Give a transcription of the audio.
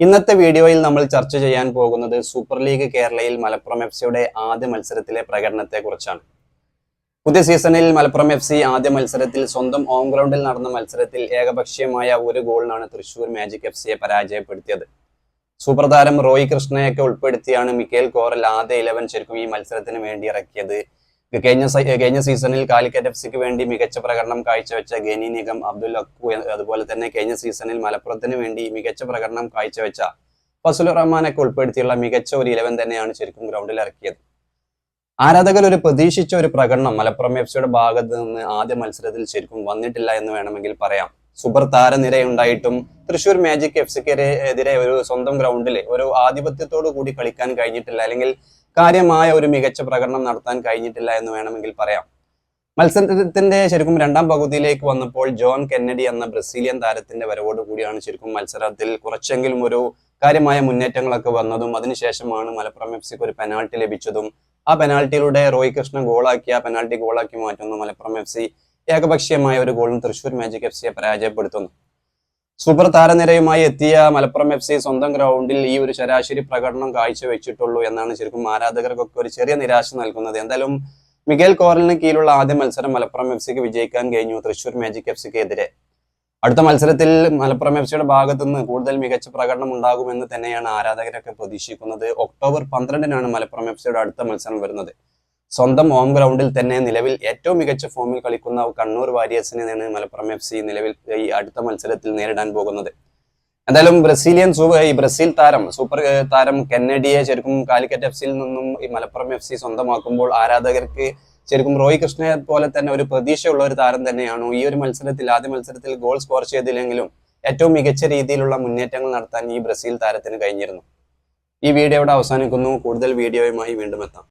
ഇന്നത്തെ വീഡിയോയിൽ നമ്മൾ ചർച്ച ചെയ്യാൻ പോകുന്നത് സൂപ്പർ ലീഗ് കേരളയിൽ മലപ്പുറം എഫ് സിയുടെ ആദ്യ മത്സരത്തിലെ പ്രകടനത്തെ കുറിച്ചാണ് പുതിയ സീസണിൽ മലപ്പുറം എഫ് സി ആദ്യ മത്സരത്തിൽ സ്വന്തം ഹോം ഗ്രൗണ്ടിൽ നടന്ന മത്സരത്തിൽ ഏകപക്ഷീയമായ ഒരു ഗോളിനാണ് തൃശൂർ മാജിക് എഫ് സിയെ പരാജയപ്പെടുത്തിയത്. സൂപ്പർ താരം റോയ് കൃഷ്ണയൊക്കെ ഉൾപ്പെടുത്തിയാണ് മിക്കേൽ കോറൽ ആദ്യ ഇലവൻ ശരിക്കും ഈ മത്സരത്തിന് വേണ്ടി ഇറക്കിയത്. കഴിഞ്ഞ കഴിഞ്ഞ സീസണിൽ കാലിക്കറ്റ് എഫ് സിക്ക് വേണ്ടി മികച്ച പ്രകടനം കാഴ്ചവെച്ച ഗനി നിഗം അബ്ദുൽ അക്കു അതുപോലെ തന്നെ കഴിഞ്ഞ സീസണിൽ മലപ്പുറത്തിന് വേണ്ടി മികച്ച പ്രകടനം കാഴ്ചവെച്ച ഫസുൽ റഹ്മാനൊക്കെ ഉൾപ്പെടുത്തിയുള്ള മികച്ച ഒരു ഇലവൻ തന്നെയാണ് ശരിക്കും ഗ്രൗണ്ടിൽ ഇറക്കിയത്. ആരാധകർ ഒരു പ്രതീക്ഷിച്ച ഒരു പ്രകടനം മലപ്പുറം എഫ് സിയുടെ ഭാഗത്ത് നിന്ന് ആദ്യ മത്സരത്തിൽ ശരിക്കും വന്നിട്ടില്ല എന്ന് വേണമെങ്കിൽ പറയാം. സൂപ്പർ താരനിരയുണ്ടായിട്ടും തൃശൂർ മാജിക് എഫ് സിക്ക് എതിരെ ഒരു സ്വന്തം ഗ്രൗണ്ടിൽ ഒരു ആധിപത്യത്തോടു കൂടി കളിക്കാൻ കഴിഞ്ഞിട്ടില്ല. അല്ലെങ്കിൽ കാര്യമായ ഒരു മികച്ച പ്രകടനം നടത്താൻ കഴിഞ്ഞിട്ടില്ല എന്ന് വേണമെങ്കിൽ പറയാം. മത്സരത്തിന്റെ ശരിക്കും രണ്ടാം പകുതിയിലേക്ക് വന്നപ്പോൾ ജോൺ കെന്നഡി എന്ന ബ്രസീലിയൻ താരത്തിന്റെ വരവോട് കൂടിയാണ് ശരിക്കും മത്സരത്തിൽ കുറച്ചെങ്കിലും ഒരു കാര്യമായ മുന്നേറ്റങ്ങളൊക്കെ വന്നതും അതിനുശേഷമാണ് മലപ്പുറം എഫ് സിക്ക് ഒരു പെനാൾട്ടി ലഭിച്ചതും. ആ പെനാൾട്ടിയിലൂടെ റോയ് കൃഷ്ണൻ ഗോളാക്കി ആ പെനാൾട്ടി ഗോളാക്കി മാറ്റുന്നു മലപ്പുറം എഫ് സി ഏകപക്ഷീയമായ ഒരു ഗോളും തൃശൂർ മാജിക് എഫ് സിയെ പരാജയപ്പെടുത്തുന്നു. സൂപ്പർ താരനിരയുമായി എത്തിയ മലപ്പുറം എഫ് സി സ്വന്തം ഗ്രൗണ്ടിൽ ഈ ഒരു ശരാശരി പ്രകടനം കാഴ്ചവെച്ചിട്ടുള്ളൂ എന്നാണ് ശരിക്കും ആരാധകർക്കൊക്കെ ഒരു ചെറിയ നിരാശ നൽകുന്നത്. എന്തായാലും മിഗേൽ കോറലിന് കീഴിലുള്ള ആദ്യ മത്സരം മലപ്പുറം എഫ് സിക്ക് വിജയിക്കാൻ കഴിഞ്ഞു തൃശൂർ മാജിക് എഫ് സിക്ക് എതിരെ. അടുത്ത മത്സരത്തിൽ മലപ്പുറം എഫ് സിയുടെ ഭാഗത്തു നിന്ന് കൂടുതൽ മികച്ച പ്രകടനം ഉണ്ടാകുമെന്ന് തന്നെയാണ് ആരാധകരൊക്കെ പ്രതീക്ഷിക്കുന്നത്. ഒക്ടോബർ പന്ത്രണ്ടിനാണ് മലപ്പുറം എഫ് സിയുടെ അടുത്ത മത്സരം വരുന്നത്. സ്വന്തം ഹോം ഗ്രൗണ്ടിൽ തന്നെ നിലവിൽ ഏറ്റവും മികച്ച ഫോമിൽ കളിക്കുന്ന കണ്ണൂർ വാരിയേഴ്സിനെയാണ് മലപ്പുറം എഫ് സി നിലവിൽ ഈ അടുത്ത മത്സരത്തിൽ നേരിടാൻ പോകുന്നത്. എന്തായാലും ബ്രസീലിയൻ ഈ ബ്രസീൽ താരം സൂപ്പർ താരം കെന്നഡിയെ ശരിക്കും കാലിക്കറ്റ് എഫ് സിയിൽ നിന്നും ഈ മലപ്പുറം എഫ് സി സ്വന്തമാക്കുമ്പോൾ ആരാധകർക്ക് ശരിക്കും റോയ് കൃഷ്ണയെ പോലെ തന്നെ ഒരു പ്രതീക്ഷയുള്ള ഒരു താരം തന്നെയാണ്. ഈ ഒരു മത്സരത്തിൽ ആദ്യ മത്സരത്തിൽ ഗോൾ സ്കോർ ചെയ്തില്ലെങ്കിലും ഏറ്റവും മികച്ച രീതിയിലുള്ള മുന്നേറ്റങ്ങൾ നടത്താൻ ഈ ബ്രസീൽ താരത്തിന് കഴിഞ്ഞിരുന്നു. ഈ വീഡിയോ ഇവിടെ അവസാനിക്കുന്നു. കൂടുതൽ വീഡിയോയുമായി വീണ്ടും എത്താം.